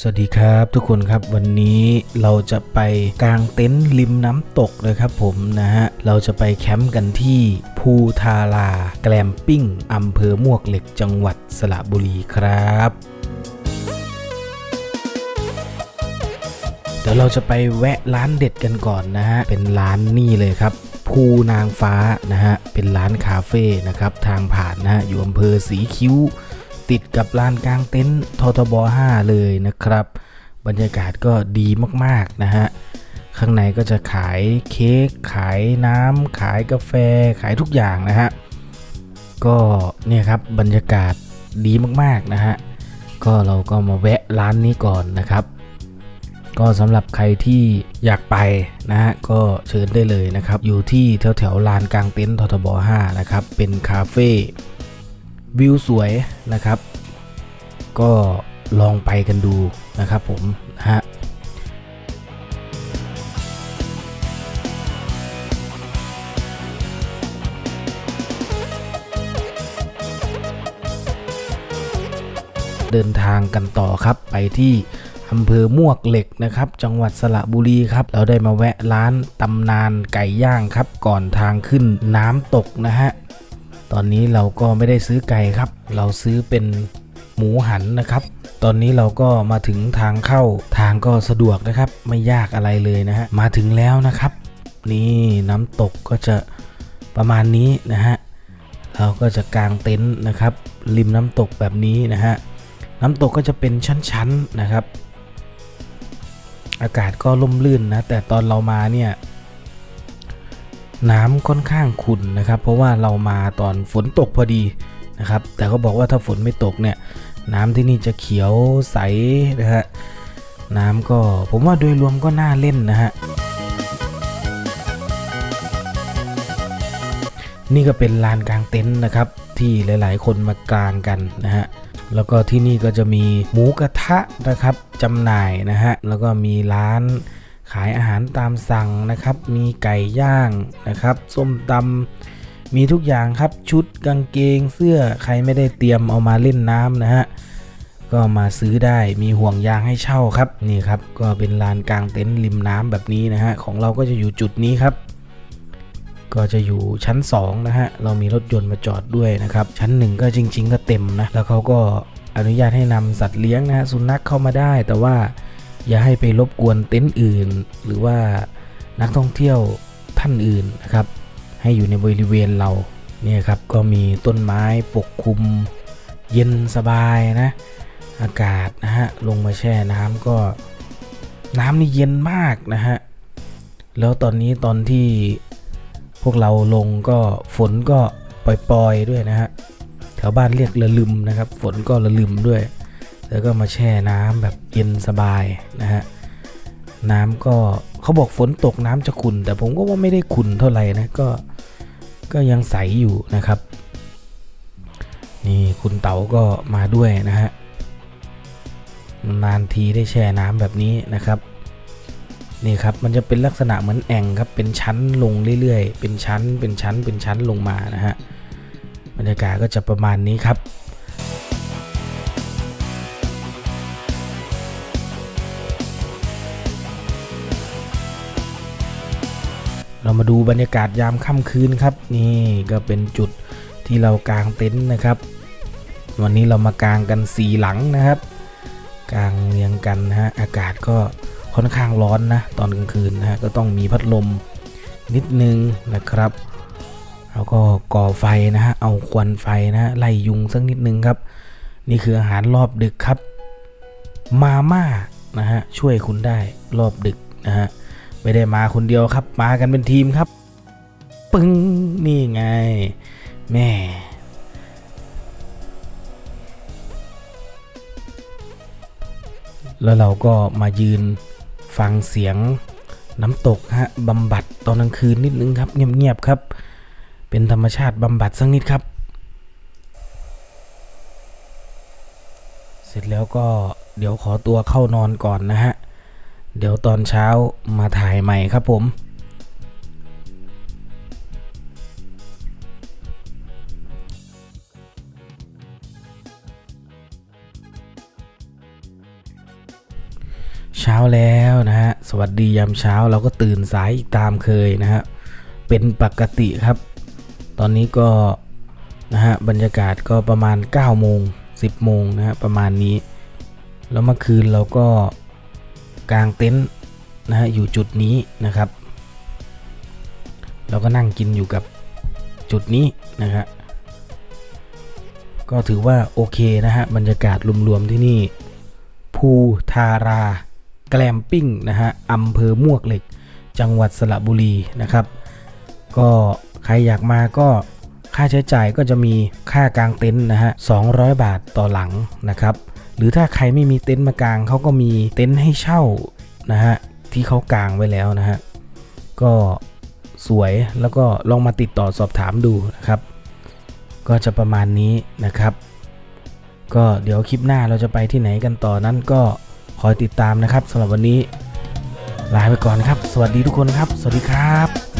สวัสดีครับทุกคนครับวันนี้เราจะไปกางเต็นท์ริมน้ำตกเลยครับผมนะฮะเราจะไปแคมป์กันที่ภูทาราแกลมปิ้งอำเภอมวกเหล็กจังหวัดสระบุรีครับเดี๋ยวเราจะไปแวะร้านเด็ดกันก่อนนะฮะเป็นร้านนี่เลยครับภูนางฟ้านะฮะเป็นร้านคาเฟ่นะครับทางผ่านนะฮะอยู่อำเภอสีคิ้ว ติดกับลานกลางเต็นท์ททบ 5 เลยนะครับ บรรยากาศก็ดีมากๆนะฮะ ข้างในก็จะขายเค้กขายน้ำขายกาแฟขายทุกอย่างนะฮะ ก็เนี่ยครับบรรยากาศดีมากๆนะฮะ ก็เราก็มาแวะร้านนี้ก่อนนะครับ ก็สำหรับใครที่อยากไปนะฮะก็เชิญได้เลยนะครับ อยู่ที่แถวแถวลานกลางเต็นท์ททบ 5 นะครับ เป็นคาเฟ่ วิวสวยนะครับ ก็ลองไปกันดูนะครับผมนะฮะเดินทางกันต่อครับไปที่อำเภอมวกเหล็กนะครับ จังหวัดสระบุรีครับ เราได้มาแวะร้านตำนานไก่ย่างครับ ก่อนทางขึ้นน้ำตกนะฮะ ตอนนี้เราก็ไม่ได้ซื้อไก่ครับ เราซื้อเป็นหมูหันนะครับ ตอนนี้เราก็มาถึงทางเข้าทางก็สะดวกนะครับ ไม่ยากอะไรเลยนะฮะ มาถึงแล้วนะครับ นี่น้ำตกก็จะประมาณนี้นะฮะ เราก็จะกางเต็นท์นะครับ ริมน้ำตกแบบนี้นะฮะ น้ำตกก็จะเป็นชั้นๆนะครับ อากาศก็ร่มรื่นนะ แต่ตอนเรามาเนี่ย น้ำค่อนข้างขุ่นนะครับ เพราะว่าเรามาตอนฝนตกพอดีนะครับ แต่เขาบอกว่าถ้าฝนไม่ตกเนี่ยน้ำที่นี่จะเขียวใสนะฮะน้ำก็ผมว่าโดยรวมก็น่าเล่นนะฮะนี่ก็เป็นลานกลางเต็นท์นะครับ ที่หลาย ๆ คนมากลางกันนะฮะแล้วก็ที่นี่ก็จะมีหมูกระทะนะครับจำหน่ายนะฮะแล้วก็มีร้าน ขายอาหารตามสั่งนะครับ มีไก่ย่างนะครับ ส้มตำมีทุกอย่างครับชุดกางเกงเสื้อใครไม่ได้เตรียมเอามาเล่นน้ำนะฮะก็มาซื้อได้มีห่วงยางให้เช่าครับนี่ครับ ก็เป็นลานกลางเต็นท์ริมน้ำแบบนี้นะฮะของเราก็จะอยู่จุดนี้ครับ ก็จะอยู่ชั้น2นะฮะเรามีรถยนต์มาจอดด้วยนะครับ ชั้น 1 ก็จริง ๆ ก็เต็มนะแล้วเขาก็อนุญาตให้นำสัตว์เลี้ยงนะฮะสุนัขเข้ามาได้ แต่ว่า อย่าให้ไปรบกวนเต็นท์อื่น หรือว่านักท่องเที่ยวท่านอื่นนะครับ ให้อยู่ในบริเวณเราเนี่ยครับก็มีต้นไม้ปกคลุมเย็นสบายนะ อากาศนะฮะลงมาแช่น้ำก็น้ำนี่เย็นมากนะฮะแล้วตอนนี้ตอนที่พวกเราลงก็ฝนก็ปล่อยๆด้วยนะฮะแถวบ้านเรียกระลึมนะครับ ฝนก็ระลึมด้วย แล้วก็มาแช่น้ำแบบเย็นสบายนะฮะน้ำก็เขาบอกฝนตกน้ำจะขุ่นแต่ผมก็ว่าไม่ได้ขุ่นเท่าไหร่นะก็ก็ยังใสอยู่นะครับ นี่คุณเต๋าก็มาด้วยนะฮะนานทีได้แช่น้ำแบบนี้นะครับนี่ครับมันจะเป็นลักษณะเหมือนแอ่งครับเป็นชั้นลงเรื่อยๆ เป็นชั้นเป็นชั้นเป็นชั้นลงมานะฮะบรรยากาศก็จะประมาณนี้ครับ เรามาดูบรรยากาศยามค่ำคืนครับ นี่ก็เป็นจุดที่เรากางเต็นท์นะครับ วันนี้เรามากางกันสีหลังนะครับ กางเรียงกันนะฮะอากาศก็ค่อนข้างร้อนนะตอนกลางคืนนะฮะก็ต้องมีพัดลมนิดนึงนะครับแล้วก็ก่อไฟนะฮะเอาควันไฟนะฮะไล่ยุงสักนิดนึงครับ นี่คืออาหารรอบดึกครับ มาม่านะฮะช่วยคุณได้รอบดึกนะฮะ ไม่ได้มาคนเดียวครับ มากันเป็นทีมครับ ปึ้งนี่ไง แม่แล้วเราก็มายืนฟังเสียงน้ำตกฮะบำบัดตอนกลางคืนนิดนึงครับ เงียบๆครับ เป็นธรรมชาติบำบัดสักนิดครับ เสร็จแล้วก็เดี๋ยวขอตัวเข้านอนก่อนนะฮะ เดี๋ยวตอนเช้ามาถ่ายใหม่ครับผมเช้าแล้วนะฮะ สวัสดียามเช้าเราก็ตื่นสายอีกตามเคยนะฮะ เป็นปกติครับ ตอนนี้ก็นะฮะบรรยากาศก็ประมาณ9โมง10โมงนะฮะประมาณนี้ แล้วเมื่อคืนเราก็ กลางเต็นท์นะฮะอยู่จุดนี้นะครับ เราก็นั่งกินอยู่กับจุดนี้นะฮะก็ถือว่าโอเคนะฮะบรรยากาศรวมๆที่นี่ภูทารา แกลมปิ้งนะฮะอำเภอมวกเหล็ก จังหวัดสระบุรีนะครับ ก็ใครอยากมาก็ค่าใช้จ่ายก็จะมีค่ากลางเต็นท์นะฮะ200 บาทต่อหลังนะครับ หรือถ้าใครไม่มีเต็นท์มากางเขาก็มีเต็นท์ให้เช่านะฮะที่เขากางไว้แล้วนะฮะก็สวยแล้วก็ลองมาติดต่อสอบถามดูนะครับ ก็จะประมาณนี้นะครับ ก็เดี๋ยวคลิปหน้าเราจะไปที่ไหนกันต่อนั้นก็คอยติดตามนะครับสำหรับวันนี้ลาไปก่อนครับ สวัสดีทุกคนครับ สวัสดีครับ